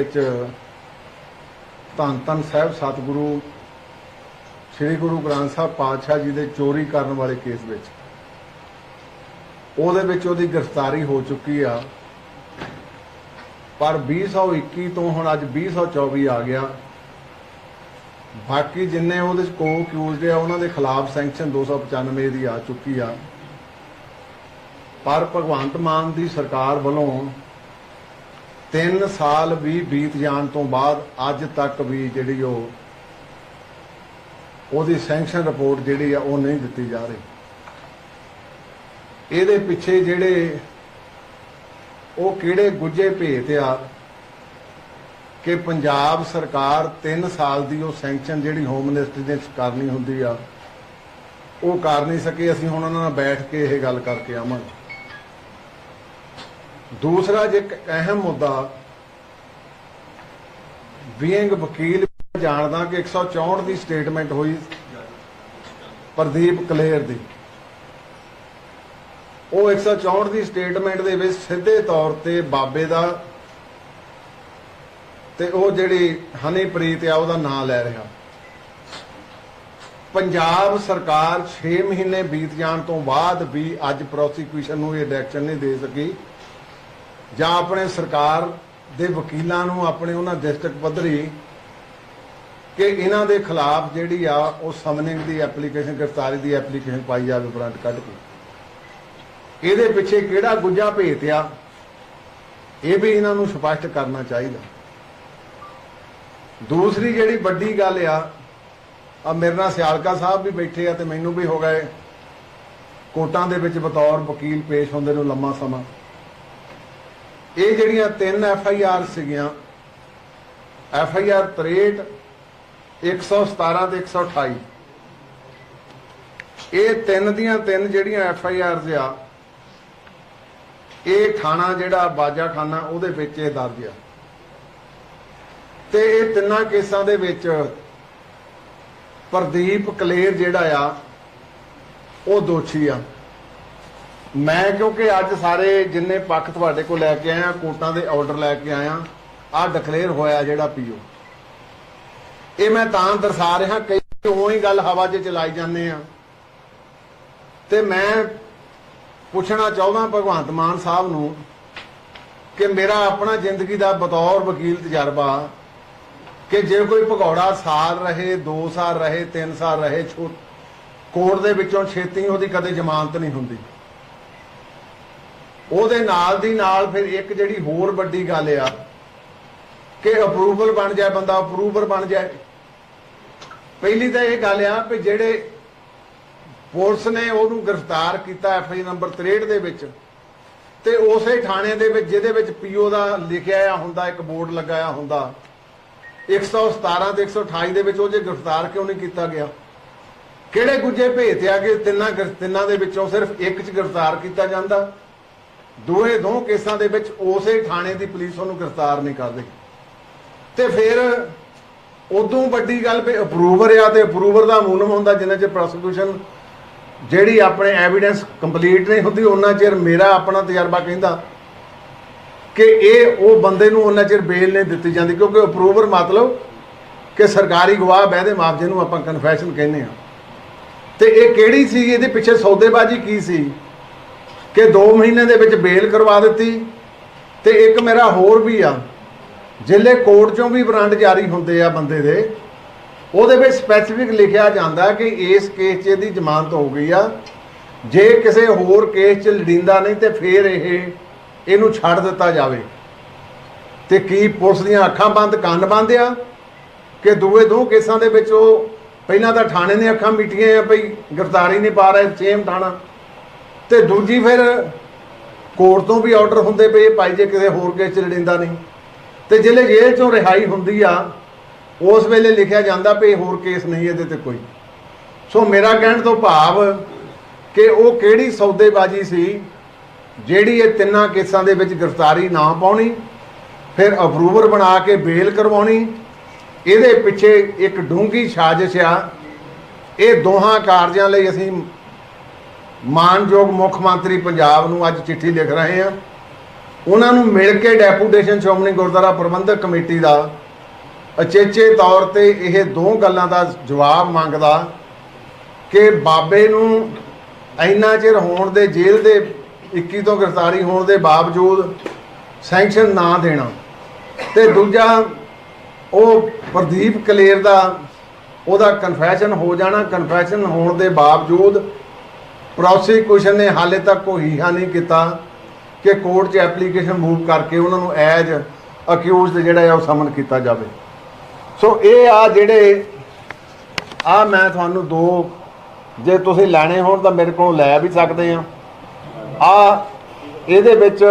ਵਿੱਚ ਧੰਨ ਧੰਨ ਸਾਹਿਬ, ਸਤਿਗੁਰੂ, ਸ੍ਰੀ ਗੁਰੂ ਗ੍ਰੰਥ ਸਾਹਿਬ ਪਾਤਸ਼ਾਹ ਜੀ ਦੇ ਚੋਰੀ ਕਰਨ ਵਾਲੇ ਕੇਸ ਵਿੱਚ। ਉਹਦੇ ਵਿੱਚ ਉਹਦੀ ਗ੍ਰਿਫਤਾਰੀ ਹੋ ਚੁੱਕੀ ਆ। ਪਰ 2021 ਤੋਂ ਹੁਣ ਅੱਜ 2024 ਆ ਗਿਆ। ਬਾਕੀ ਜਿੰਨੇ ਉਹਦੇ ਚ ਕੋ ਅਕਿਊਜ਼ਡ ਆ, ਉਹਨਾਂ ਦੇ ਖਿਲਾਫ ਸੈਂਕਸ਼ਨ 295 ਦੀ ਆ ਚੁੱਕੀ ਆ। ਪਰ ਭਗਵੰਤ ਮਾਨ ਦੀ ਸਰਕਾਰ ਵੱਲੋਂ 3 ਸਾਲ ਵੀ ਬੀਤ ਜਾਣ ਤੋਂ ਬਾਅਦ ਅੱਜ ਤੱਕ ਵੀ ਜਿਹੜੀ ਉਹ ਉਹਦੀ ਸੈਂਕਸ਼ਨ ਰਿਪੋਰਟ ਜਿਹੜੀ ਆ ਉਹ ਨਹੀਂ ਦਿੱਤੀ ਜਾ ਰਹੀ। ਇਹਦੇ ਪਿੱਛੇ ਜਿਹੜੇ ਉਹ ਕਿਹੜੇ ਗੁੱਜੇ ਭੇਤ ਆ ਕਿ ਪੰਜਾਬ ਸਰਕਾਰ 3 ਸਾਲ ਦੀ ਉਹ ਸੈਂਕਸ਼ਨ ਜਿਹੜੀ ਹੋਮ ਮਿਨਿਸਟਰੀ ਨੇ ਕਰਨੀ ਹੁੰਦੀ ਆ, ਉਹ ਕਰ ਨਹੀਂ ਸਕੇ। ਅਸੀਂ ਹੁਣ ਉਹਨਾਂ ਨਾਲ ਬੈਠ ਕੇ ਇਹ ਗੱਲ ਕਰਕੇ ਆਵਾਂਗੇ। ਦੂਸਰਾ ਜੇ ਇੱਕ ਅਹਿਮ ਮੁੱਦਾ ਬੀਇੰਗ ਵਕੀਲ ਜਾਣਦਾ ਕਿ 164 ਦੀ ਸਟੇਟਮੈਂਟ ਹੋਈ ਪ੍ਰਦੀਪ ਕਲੇਰ ਦੀ। ਉਹ 164 ਦੀ ਸਟੇਟਮੈਂਟ ਦੇ ਵਿੱਚ ਸਿੱਧੇ ਤੌਰ ਤੇ ਬਾਬੇ ਦਾ ਤੇ ਉਹ ਜਿਹੜੀ ਹਨੀਪ੍ਰੀਤ ਆ, ਉਹਦਾ ਨਾਂ ਲੈ ਰਿਹਾ। ਪੰਜਾਬ ਸਰਕਾਰ 6 ਮਹੀਨੇ ਬੀਤ ਜਾਣ ਤੋਂ ਬਾਅਦ ਵੀ ਅੱਜ ਪ੍ਰੋਸੀਕਿਊਸ਼ਨ ਨੂੰ ਇਹ ਡਾਇਰੈਕਸ਼ਨ ਨਹੀਂ ਦੇ ਸਕੀ। ਜਾਂ ਆਪਣੇ ਸਰਕਾਰ ਦੇ ਵਕੀਲਾਂ ਨੂੰ ਆਪਣੇ ਉਹਨਾਂ ਡਿਸਟ੍ਰਿਕਟ ਪੱਧਰੀ ਕਿ ਇਹਨਾਂ ਦੇ ਖਿਲਾਫ ਜਿਹੜੀ ਆ ਉਹ ਸਮਨਿੰਗ ਦੀ ਐਪਲੀਕੇਸ਼ਨ, ਗ੍ਰਿਫਤਾਰੀ ਦੀ ਐਪਲੀਕੇਸ਼ਨ ਪਾਈ ਜਾਵੇ ਵਾਰੰਟ ਕੱਢ ਕੇ। ਇਹਦੇ ਪਿੱਛੇ ਕਿਹੜਾ ਗੁੱਜਾ ਭੇਤਿਆ ਇਹ ਵੀ ਇਹਨਾਂ ਨੂੰ ਸਪਸ਼ਟ ਕਰਨਾ ਚਾਹੀਦਾ। ਦੂਸਰੀ ਜਿਹੜੀ ਵੱਡੀ ਗੱਲ ਆ ਆ ਮੇਰੇ ਨਾਲ ਸਿਆਲਕਾ ਸਾਹਿਬ ਵੀ ਬੈਠੇ ਆ ਤੇ ਮੈਨੂੰ ਵੀ ਹੋ ਗਏ। ਕੋਟਾਂ ਦੇ ਵਿੱਚ ਬਤੌਰ ਵਕੀਲ ਪੇਸ਼ ਹੁੰਦੇ ਨੂੰ ਲੰਮਾ ਸਮਾਂ। ਇਹ ਜਿਹੜੀਆਂ ਤਿੰਨ ਐਫ ਆਈ ਆਰ ਸੀਗੀਆਂ, ਐਫ ਆਈ ਆਰ 63 117 ਤੇ 128 ਇਹ ਤਿੰਨ ਦੀਆਂ ਤਿੰਨ ਜਿਹੜੀਆਂ ਐਫ ਆਈ ਆਰਸ ਆ, ਇਹ ਥਾਣਾ ਜਿਹੜਾ ਬਾਜਾ ਖਾਨਾ ਉਹਦੇ ਵਿੱਚ ਇਹ ਦਰਜ ਆ। ਤੇ ਇਹ ਤਿੰਨਾਂ ਕੇਸਾਂ ਦੇ ਵਿੱਚ ਪ੍ਰਦੀਪ ਕਲੇਰ ਜਿਹੜਾ ਆ, ਉਹ ਦੋਸ਼ੀ ਆ। ਮੈਂ ਕਿਉਂਕਿ ਅੱਜ ਸਾਰੇ ਜਿੰਨੇ ਪੱਖ ਤੁਹਾਡੇ ਕੋਲ ਲੈ ਕੇ ਆਇਆ ਕੋਟਾਂ ਦੇ ਆਰਡਰ ਲੈ ਕੇ ਆਇਆ ਆ ਡਿਕਲੇਅਰ ਹੋਇਆ ਜਿਹੜਾ ਪੀਓ ਇਹ ਮੈਂ ਤਾਂ ਦਰਸਾ ਰਿਹਾ, ਕਈ ਉਹੀ ਗੱਲ ਹਵਾ 'ਚ ਚਲਾਈ ਜਾਂਦੇ ਆ। ਤੇ ਮੈਂ ਪੁੱਛਣਾ ਚਾਹੁੰਦਾ ਭਗਵੰਤ ਮਾਨ ਸਾਹਿਬ ਨੂੰ ਕਿ ਮੇਰਾ ਆਪਣਾ ਜ਼ਿੰਦਗੀ ਦਾ ਬਤੌਰ ਵਕੀਲ ਤਜਰਬਾ ਕਿ ਜੇ ਕੋਈ ਭਗੌੜਾ ਸਾਲ ਰਹੇ 2 ਸਾਲ ਰਹੇ 3 ਸਾਲ ਰਹੇ, ਛੋ ਕੋਰਟ ਦੇ ਵਿੱਚੋਂ ਛੇਤੀ ਉਹਦੀ ਕਦੇ ਜ਼ਮਾਨਤ ਨਹੀਂ ਹੁੰਦੀ। ਉਹਦੇ ਨਾਲ ਦੀ ਨਾਲ ਫਿਰ ਇੱਕ ਜਿਹੜੀ ਹੋਰ ਵੱਡੀ ਗੱਲ ਆ, ਕਿ ਅਪਰੂਵਲ ਬਣ ਜਾਏ ਬੰਦਾ ਅਪਰੂਵਰ ਬਣ ਜਾਏ। ਪਹਿਲੀ ਤਾਂ ਇਹ ਗੱਲ ਆ ਕਿ ਜਿਹੜੇ ਪੁਲਿਸ ਨੇ ਉਹਨੂੰ ਗ੍ਰਿਫਤਾਰ ਕੀਤਾ ਐਫ ਨੰਬਰ 63 ਦੇ ਵਿੱਚ, ਤੇ ਉਸੇ ਥਾਣੇ ਦੇ ਵਿੱਚ ਜਿਹਦੇ ਵਿੱਚ ਪੀਓ ਦਾ ਲਿਖਿਆ ਆ ਹੁੰਦਾ, ਇੱਕ ਬੋਰਡ ਲਗਾਇਆ ਹੁੰਦਾ 117 ਤੇ 128 ਦੇ ਵਿੱਚ ਉਹ ਜੇ ਗ੍ਰਿਫਤਾਰ ਕਿਉਂ ਨਹੀਂ ਕੀਤਾ ਗਿਆ? ਕਿਹੜੇ ਗੁੱਜੇ ਭੇਤ ਆ ਕਿ ਤਿੰਨਾਂ ਤਿੰਨਾਂ ਦੇ ਵਿੱਚੋਂ ਸਿਰਫ ਇੱਕ 'ਚ ਗ੍ਰਿਫਤਾਰ ਕੀਤਾ ਜਾਂਦਾ? ਦੋਏ ਦੋ ਕੇਸਾਂ ਦੇ ਵਿੱਚ ਉਸੇ ਥਾਣੇ ਦੀ ਪੁਲਿਸ ਉਹਨੂੰ ਗ੍ਰਿਫਤਾਰ ਨਹੀਂ ਕਰਦੀ ਤੇ ਫਿਰ ਉਦੋਂ ਵੱਡੀ ਗੱਲ ਵੀ ਅਪਰੂਵਰ ਆ ਤੇ ਅਪਰੂਵਰ ਦਾ ਮੂਨਮ ਹੁੰਦਾ ਜਿੰਨਾ ਚਿਰ ਪ੍ਰੋਸੀਕਿਊਸ਼ਨ ਜਿਹੜੀ ਆਪਣੇ ਐਵੀਡੈਂਸ ਕੰਪਲੀਟ ਨਹੀਂ ਹੁੰਦੀ, ਉਹਨਾਂ ਚਿਰ ਮੇਰਾ ਆਪਣਾ ਤਜਰਬਾ ਕਹਿੰਦਾ ਕਿ ਇਹ ਉਹ ਬੰਦੇ ਨੂੰ ਉਹਨਾਂ ਚਿਰ ਬੇਲ ਨਹੀਂ ਦਿੱਤੀ ਜਾਂਦੀ ਕਿਉਂਕਿ ਅਪਰੂਵਰ ਮਤਲਬ ਕਿ ਸਰਕਾਰੀ ਗਵਾਹ ਬਹਿਦੇ ਮਾਪ ਨੂੰ ਆਪਾਂ ਕਨਫੈਸ਼ਨ ਕਹਿੰਦੇ ਆ ਤੇ ਇਹ ਕਿਹੜੀ ਸੀ? ਇਹਦੇ ਪਿੱਛੇ ਸੌਦੇਬਾਜ਼ੀ ਕੀ ਸੀ? ਕਿ 2 ਮਹੀਨੇ ਦੇ ਵਿੱਚ ਬੇਲ ਕਰਵਾ ਦਿੱਤੀ ਤੇ ਇੱਕ ਮੇਰਾ ਹੋਰ ਵੀ ਆ, ਜ਼ਿਲ੍ਹੇ ਕੋਰਟ ਚੋਂ ਵੀ ਬਰਾਂਡ ਜਾਰੀ ਹੁੰਦੇ ਆ ਬੰਦੇ ਦੇ, ਉਹਦੇ ਵਿੱਚ ਸਪੈਸੀਫਿਕ ਲਿਖਿਆ ਜਾਂਦਾ ਕਿ ਇਸ ਕੇਸ 'ਚ ਇਹਦੀ ਜ਼ਮਾਨਤ ਹੋ ਗਈ ਆ। ਜੇ ਕਿਸੇ ਹੋਰ ਕੇਸ 'ਚ ਲੜਿੰਦਾ ਨਹੀਂ ਤੇ ਫਿਰ ਇਹ, ਇਹਨੂੰ ਛੱਡ ਦਿੱਤਾ ਜਾਵੇ। ਤੇ ਕੀ ਪੁਲਿਸ ਦੀਆਂ ਅੱਖਾਂ ਬੰਦ, ਕੰਨ ਬੰਦ ਆ? ਕਿ ਦੂਏ ਦੋ ਕੇਸਾਂ ਦੇ ਵਿੱਚ ਉਹ, ਪਹਿਲਾਂ ਤਾਂ ਥਾਣੇ ਨੇ ਅੱਖਾਂ ਮਿਟੀਆਂ ਆ, ਭਈ ਗ੍ਰਿਫਤਾਰੀ ਨਹੀਂ ਪਾ ਰਹੇ, ਸੇਮ ਥਾਣਾ। ਤੇ ਦੂਜੀ ਫਿਰ ਕੋਰਟ ਤੋਂ ਵੀ ਆਰਡਰ ਹੁੰਦੇ ਪਏ, ਭਾਈ ਜੇ ਕਿਸੇ ਹੋਰ ਕੇਸ 'ਚ ਲੜਿੰਦਾ ਨਹੀਂ। ਤੇ ਜਿਹੜੇ ਜੇਲ੍ਹ ਚੋਂ ਰਿਹਾਈ ਹੁੰਦੀ ਆ, ਉਸ ਵੇਲੇ ਲਿਖਿਆ ਜਾਂਦਾ ਵੀ ਹੋਰ ਕੇਸ ਨਹੀਂ ਇਹਦੇ ਤੇ ਕੋਈ। ਸੋ ਮੇਰਾ ਕਹਿਣ ਤੋਂ ਭਾਵ ਕਿ ਉਹ ਕਿਹੜੀ ਸੌਦੇਬਾਜ਼ੀ ਸੀ, ਜਿਹੜੀ ਇਹ ਤਿੰਨਾਂ ਕੇਸਾਂ ਦੇ ਵਿੱਚ ਗ੍ਰਿਫਤਾਰੀ ਨਾ ਪਾਉਣੀ, ਫਿਰ ਅਪਰੂਵਰ ਬਣਾ ਕੇ ਬੇਲ ਕਰਵਾਉਣੀ, ਇਹਦੇ ਪਿੱਛੇ ਇੱਕ ਡੂੰਗੀ ਸਾਜ਼ਿਸ਼ ਆ। ਇਹ ਦੋਹਾਂ ਕਾਰਜਾਂ ਲਈ ਅਸੀਂ ਮਾਨਯੋਗ ਮੁੱਖ ਮੰਤਰੀ ਪੰਜਾਬ ਨੂੰ ਅੱਜ ਚਿੱਠੀ ਲਿਖ ਰਹੇ ਹਾਂ। ਉਹਨਾਂ ਨੂੰ ਮਿਲ ਕੇ ਡੈਪੂਟੇਸ਼ਨ ਸ਼੍ਰੋਮਣੀ ਗੁਰਦੁਆਰਾ ਪ੍ਰਬੰਧਕ ਕਮੇਟੀ ਦਾ ਅਚੇਚੇ ਤੌਰ ਤੇ ਇਹ ਦੋ ਗੱਲਾਂ ਦਾ ਜਵਾਬ ਮੰਗਦਾ ਕਿ ਬਾਬੇ ਨੂੰ ਇੰਨਾ ਚਿਰ ਹੋਣ ਦੇ ਜੇਲ੍ਹ ਦੇ 21 ਤੋਂ ਗ੍ਰਿਫਤਾਰੀ ਹੋਣ ਦੇ ਬਾਵਜੂਦ ਸੈਂਕਸ਼ਨ ਨਾ ਦੇਣਾ। ਤੇ ਦੂਜਾ, ਉਹ ਪ੍ਰਦੀਪ ਕਲੇਰ ਦਾ ਉਹਦਾ ਕਨਫੈਸ਼ਨ ਹੋ ਜਾਣਾ। ਕਨਫੈਸ਼ਨ ਹੋਣ ਦੇ ਬਾਵਜੂਦ ਪ੍ਰੋਸੀਕਿਊਸ਼ਨ ਨੇ ਹਾਲੇ ਤੱਕ ਕੋਈ ਹੀਹਾ ਨਹੀਂ ਕੀਤਾ ਕਿ ਕੋਰਟ 'ਚ ਐਪਲੀਕੇਸ਼ਨ ਮੂਵ ਕਰਕੇ ਉਹਨਾਂ ਨੂੰ ਐਜ ਅਕਿਊਜ਼ਡ ਜਿਹੜਾ ਹੈ ਉਹ ਸਮਨ ਕੀਤਾ ਜਾਵੇ। ਸੋ ਇਹ ਆ ਜਿਹੜੇ, ਆ ਮੈਂ ਤੁਹਾਨੂੰ ਦੋ, ਜੇ ਤੁਸੀਂ ਲੈਣੇ ਹੋਣ ਤਾਂ ਮੇਰੇ ਕੋਲੋਂ ਲੈ ਵੀ ਸਕਦੇ ਆ। ਆ, ਇਹਦੇ ਵਿੱਚ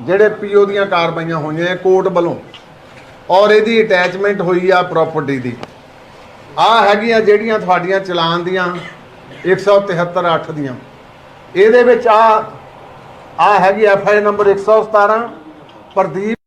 ਜਿਹੜੇ ਪੀਓ ਦੀਆਂ ਕਾਰਵਾਈਆਂ ਹੋਈਆਂ ਕੋਰਟ ਵੱਲੋਂ ਔਰ ਇਹਦੀ ਅਟੈਚਮੈਂਟ ਹੋਈ ਆ ਪ੍ਰਾਪਰਟੀ ਦੀ। ਆ ਹੈਗੀਆਂ ਜਿਹੜੀਆਂ ਤੁਹਾਡੀਆਂ ਚਲਾਨ ਦੀਆਂ 173 8 ਦੀਆਂ। ਇਹਦੇ ਵਿੱਚ ਆ ਆ ਹੈਗੀ ਐਫ ਆਈ ਨੰਬਰ 117 Pradeep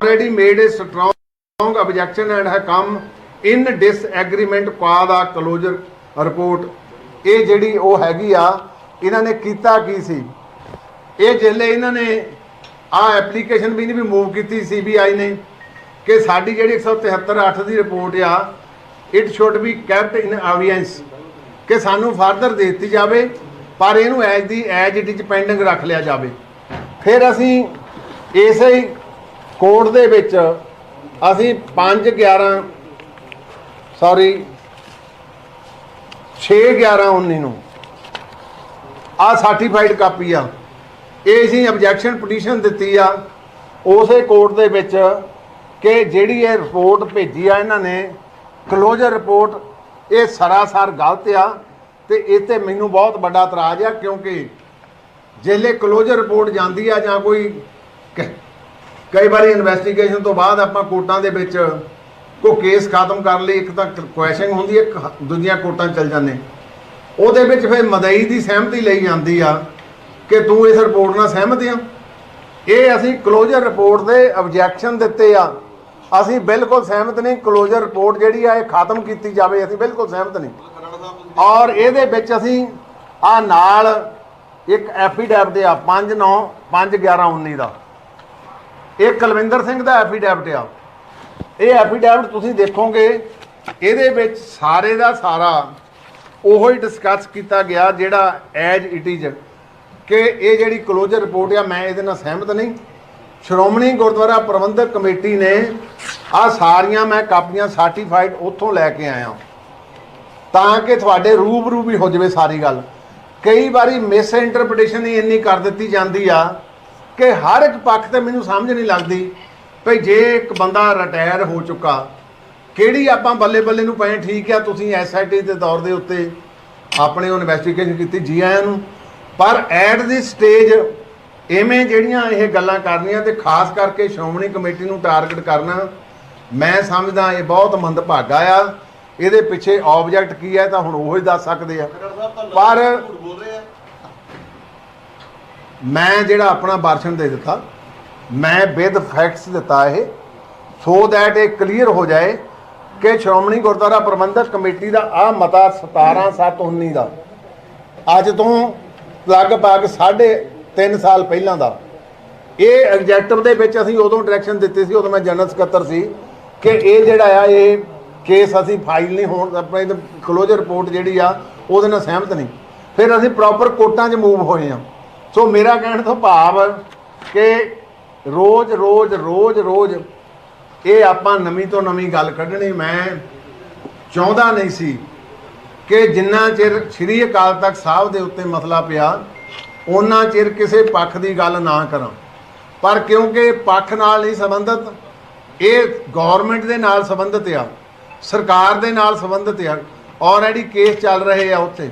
already made a strong objection and have come in disagreement qua ਦਾ closure report. ਇਹ ਜਿਹੜੀ ਉਹ ਹੈਗੀ ਆ, ਇਹਨਾਂ ਨੇ ਕੀਤਾ ਕੀ ਸੀ? ਇਹ ਜਿਹੜੇ ਇਹਨਾਂ ਨੇ ਆ ਐਪਲੀਕੇਸ਼ਨ ਵੀ ਨਹੀਂ ਵੀ ਮੂਵ ਕੀਤੀ ਸੀਬੀਆਈ ਨੇ ਕਿ ਸਾਡੀ ਜਿਹੜੀ 173 8 ਦੀ ਰਿਪੋਰਟ ਆ it should be kept in abeyance ਕਿ ਸਾਨੂੰ ਫਰਦਰ ਦੇ ਦਿੱਤੀ ਜਾਵੇ, ਪਰ ਇਹਨੂੰ as the as it is pending ਰੱਖ ਲਿਆ ਜਾਵੇ। ਫਿਰ ਅਸੀਂ ਇਸੇ ਕੋਰਟ ਦੇ ਵਿੱਚ ਅਸੀਂ 5 11 ਸੌਰੀ 6 11 19 ਨੂੰ ਆ ਸਰਟੀਫਾਈਡ ਕਾਪੀ ਆ। ਇਹ ਅਸੀਂ ਆਬਜੈਕਸ਼ਨ ਪਟੀਸ਼ਨ ਦਿੱਤੀ ਆ। ਉਸੇ ਕੋਰਟ ਦੇ ਵਿੱਚ ਕਿ ਜਿਹੜੀ ਇਹ ਰਿਪੋਰਟ ਭੇਜੀ ਆ ਇਹਨਾਂ ਨੇ ਕਲੋਜ਼ਰ ਰਿਪੋਰਟ ਇਹ ਸਰਾਸਰ ਗਲਤ ਆ ਤੇ ਇਹ ਤੇ ਮੈਨੂੰ ਬਹੁਤ ਵੱਡਾ ਇਤਰਾਜ਼ ਆ ਕਿਉਂਕਿ ਜਿਹੜੇ ਕਲੋਜ਼ਰ ਰਿਪੋਰਟ ਜਾਂਦੀ ਆ ਜਾਂ ਕੋਈ ਕਈ ਵਾਰੀ ਇਨਵੈਸਟੀਗੇਸ਼ਨ ਤੋਂ ਬਾਅਦ ਆਪਾਂ ਕੋਰਟਾਂ ਦੇ ਵਿੱਚ ਕੋ ਕੇਸ ਖਤਮ ਕਰਨ ਲਈ ਇੱਕ ਤਾਂ ਕੁਐਸਚਨ ਹੁੰਦੀ ਹੈ, ਇੱਕ ਦੂਜੀਆਂ ਕੋਰਟਾਂ 'ਚ ਚੱਲ ਜਾਂਦੇ ਉਹਦੇ ਵਿੱਚ ਫਿਰ ਮਦਈ ਦੀ ਸਹਿਮਤੀ ਲਈ ਜਾਂਦੀ ਆ ਕਿ ਤੂੰ ਇਸ ਰਿਪੋਰਟ ਨਾਲ ਸਹਿਮਤ ਆ। ਇਹ ਅਸੀਂ ਕਲੋਜ਼ਰ ਰਿਪੋਰਟ ਦੇ ਆਬਜੈਕਸ਼ਨ ਦਿੱਤੇ ਆ। ਅਸੀਂ ਬਿਲਕੁਲ ਸਹਿਮਤ ਨਹੀਂ ਕਲੋਜ਼ਰ ਰਿਪੋਰਟ ਜਿਹੜੀ ਆ ਇਹ ਖਤਮ ਕੀਤੀ ਜਾਵੇ, ਅਸੀਂ ਬਿਲਕੁਲ ਸਹਿਮਤ ਨਹੀਂ। ਔਰ ਇਹਦੇ ਵਿੱਚ ਅਸੀਂ ਆ ਨਾਲ ਇੱਕ ਐਫੀਡੈਵਿਟ ਆ 5 9 5 11 19 ਦਾ। ਇਹ ਕੁਲਵਿੰਦਰ ਸਿੰਘ ਦਾ ਐਫੀਡੈਵਿਟ ਆ। ਇਹ ਐਫੀਡੈਵਿਟ ਤੁਸੀਂ ਦੇਖੋਗੇ, ਇਹਦੇ ਵਿੱਚ ਸਾਰੇ ਦਾ ਸਾਰਾ ਉਹੋ ਹੀ ਡਿਸਕਸ ਕੀਤਾ ਗਿਆ ਜਿਹੜਾ ਐਜ ਇਟ ਇਜ਼ ਕਿ ਇਹ ਜਿਹੜੀ ਕਲੋਜ਼ਰ ਰਿਪੋਰਟ ਆ, ਮੈਂ ਇਹਦੇ ਨਾਲ ਸਹਿਮਤ ਨਹੀਂ। ਸ਼੍ਰੋਮਣੀ ਗੁਰਦੁਆਰਾ ਪ੍ਰਬੰਧਕ ਕਮੇਟੀ ਨੇ ਆ ਸਾਰੀਆਂ ਮੈਂ ਕਾਪੀਆਂ ਸਰਟੀਫਾਈਡ ਉੱਥੋਂ ਲੈ ਕੇ ਆਇਆ। ਤਾਂ ਕਿ ਤੁਹਾਡੇ ਰੂਬਰੂ ਵੀ ਹੋ ਜਾਵੇ ਸਾਰੀ ਗੱਲ। ਕਈ ਵਾਰੀ ਮਿਸ ਇੰਟਰਪ੍ਰੀਟੇਸ਼ਨ ਹੀ ਇੰਨੀ ਕਰ ਦਿੱਤੀ ਜਾਂਦੀ ਆ ਕਿ ਹਰ ਇੱਕ ਪੱਖ ਤੇ ਮੈਨੂੰ ਸਮਝ ਨਹੀਂ ਲੱਗਦੀ ਭਈ ਜੇ ਇੱਕ ਬੰਦਾ ਰਿਟਾਇਰ ਹੋ ਚੁੱਕਾ ਕਿਹੜੀ ਆਪਾਂ ਬੱਲੇ ਬੱਲੇ ਨੂੰ ਪਏ ਠੀਕ ਆ ਤੁਸੀਂ ਐਸਆਈਟੀ ਦੇ ਦੌਰ ਦੇ ਉੱਤੇ ਆਪਣੇ ਉਹ ਇਨਵੈਸਟੀਗੇਸ਼ਨ ਕੀਤੀ ਜੀ ਆਇਆਂ ਨੂੰ। ਪਰ ਐਟ ਦੀ ਸਟੇਜ ਐਵੇਂ ਜਿਹੜੀਆਂ ਇਹ ਗੱਲਾਂ ਕਰਨੀਆਂ ਤੇ ਖਾਸ ਕਰਕੇ ਸ਼੍ਰੋਮਣੀ ਕਮੇਟੀ ਨੂੰ ਟਾਰਗੇਟ ਕਰਨਾ ਮੈਂ ਸਮਝਦਾ ਇਹ ਬਹੁਤ ਮੰਦਭਾਗਾ ਆ। ਇਹਦੇ ਪਿੱਛੇ ਆਬਜੈਕਟ ਕੀ ਹੈ ਤਾਂ ਹੁਣ ਉਹ ਹੀ ਦੱਸ ਸਕਦੇ ਆ। ਪਰ ਮੈਂ ਜਿਹੜਾ ਆਪਣਾ ਭਾਸ਼ਣ ਦੇ ਦਿੱਤਾ, ਮੈਂ ਵਿਦ ਫੈਕਟਸ ਦਿੱਤਾ ਇਹ ਸੋ ਦੈਟ ਇਹ ਕਲੀਅਰ ਹੋ ਜਾਏ ਕਿ ਸ਼੍ਰੋਮਣੀ ਗੁਰਦੁਆਰਾ ਪ੍ਰਬੰਧਕ ਕਮੇਟੀ ਦਾ ਆ ਮਤਾ 17719 ਦਾ। ਅੱਜ ਤੋਂ ਲਗਭਗ ਸਾਢੇ 3 ਸਾਲ ਪਹਿਲਾਂ ਦਾ। ਇਹ ਐਗਜੈਕਟਿਵ ਦੇ ਵਿੱਚ ਅਸੀਂ ਉਦੋਂ ਡਾਇਰੈਕਸ਼ਨ ਦਿੱਤੀ ਸੀ, ਉਦੋਂ ਮੈਂ ਜਨਰਲ ਸਕੱਤਰ ਸੀ ਕਿ ਇਹ ਜਿਹੜਾ ਆ, ਇਹ ਕੇਸ ਅਸੀਂ ਫਾਈਲ ਨਹੀਂ ਹੋਣ, ਆਪਣੇ ਕਲੋਜ਼ਰ ਰਿਪੋਰਟ ਜਿਹੜੀ ਆ, ਉਹਦੇ ਨਾਲ ਸਹਿਮਤ ਨਹੀਂ। ਫਿਰ ਅਸੀਂ ਪ੍ਰੋਪਰ ਕੋਰਟਾਂ 'ਚ ਮੂਵ ਹੋਏ ਆ ਸੋ ਮੇਰਾ ਕਹਿਣ ਤੋਂ ਭਾਵ ਕਿ ਰੋਜ਼ ਰੋਜ਼ ਰੋਜ਼ ਰੋਜ਼ ਇਹ ਆਪਾਂ ਨਵੀਂ ਤੋਂ ਨਵੀਂ ਗੱਲ ਕੱਢਣੀ। ਮੈਂ ਚਾਹੁੰਦਾ ਨਹੀਂ ਸੀ ਕਿ ਜਿੰਨਾ ਚਿਰ ਸ੍ਰੀ ਅਕਾਲ ਤਖਤ ਸਾਹਿਬ ਦੇ ਉੱਤੇ ਮਸਲਾ ਪਿਆ ਉਹਨਾਂ ਚਿਰ ਕਿਸੇ ਪੱਖ ਦੀ ਗੱਲ ਨਾ ਕਰਾਂ। ਪਰ ਕਿਉਂਕਿ ਪੱਖ ਨਾਲ ਨਹੀਂ ਸੰਬੰਧਿਤ, ਇਹ ਗਵਰਨਮੈਂਟ ਦੇ ਨਾਲ ਸੰਬੰਧਿਤ ਆ, ਸਰਕਾਰ ਦੇ ਨਾਲ ਸੰਬੰਧਿਤ ਆ ਆਲਰੇਡੀ ਕੇਸ ਚੱਲ ਰਹੇ ਆ ਉੱਥੇ।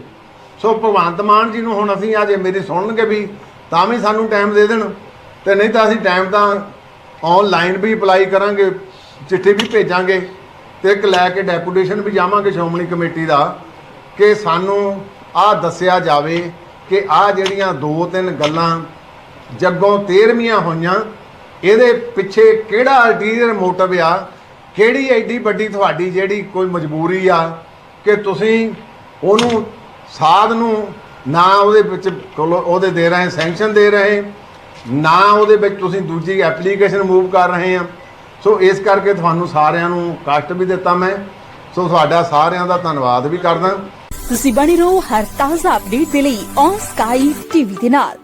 ਸੋ ਭਗਵੰਤ ਮਾਨ ਜੀ ਨੂੰ ਹੁਣ ਅਸੀਂ ਅੱਜ ਮੇਰੀ ਸੁਣਨਗੇ ਵੀ, ਤਾਂ ਵੀ ਸਾਨੂੰ ਟਾਈਮ ਦੇ ਦੇਣ। ਤੇ ਨਹੀਂ ਤਾਂ ਅਸੀਂ ਟਾਈਮ ਤਾਂ ਆਨਲਾਈਨ ਵੀ ਅਪਲਾਈ ਕਰਾਂਗੇ, ਚਿੱਠੀ ਵੀ ਭੇਜਾਂਗੇ ਤੇ ਇੱਕ ਲੈ ਕੇ ਡੈਪੂਟੇਸ਼ਨ ਵੀ ਜਾਵਾਂਗੇ ਸ਼੍ਰੋਮਣੀ ਕਮੇਟੀ ਦਾ ਕਿ ਸਾਨੂੰ ਆਹ ਦੱਸਿਆ ਜਾਵੇ ਕਿ ਆਹ ਜਿਹੜੀਆਂ ਦੋ ਤਿੰਨ ਗੱਲਾਂ ਜੱਗੋਂ 13ਵੀਆਂ ਹੋਈਆਂ, ਇਹਦੇ ਪਿੱਛੇ ਕਿਹੜਾ ਅਲਟੀਰੀਅਰ ਮੋਟਿਵ ਆ? ਕਿਹੜੀ ਐਡੀ ਵੱਡੀ ਤੁਹਾਡੀ ਜਿਹੜੀ ਕੋਈ ਮਜਬੂਰੀ ਆ ਕਿ ਤੁਸੀਂ ਉਹਨੂੰ ਸਾਧ ਨੂੰ ਨਾ ਉਹਦੇ ਵਿੱਚ ਉਹਦੇ ਦੇ ਰਹੇ ਸੈਂਕਸ਼ਨ ਦੇ ਰਹੇ, ਨਾ ਉਹਦੇ ਵਿੱਚ ਤੁਸੀਂ ਦੂਜੀ ਐਪਲੀਕੇਸ਼ਨ ਮੂਵ ਕਰ ਰਹੇ ਆ। ਸੋ ਇਸ ਕਰਕੇ ਤੁਹਾਨੂੰ ਸਾਰਿਆਂ ਨੂੰ ਕਸ਼ਟ ਵੀ ਦਿੱਤਾ ਮੈਂ। ਸੋ ਤੁਹਾਡਾ ਸਾਰਿਆਂ ਦਾ ਧੰਨਵਾਦ ਵੀ ਕਰਦਾ। ਤੁਸੀਂ ਬਣੇ ਰਹੋ ਹਰ ਤਾਜ਼ਾ ਅਪਡੇਟ ਦੇ ਲਈ ਔਨ ਸਕਾਈ ਟੀਵੀ ਦੇ ਨਾਲ।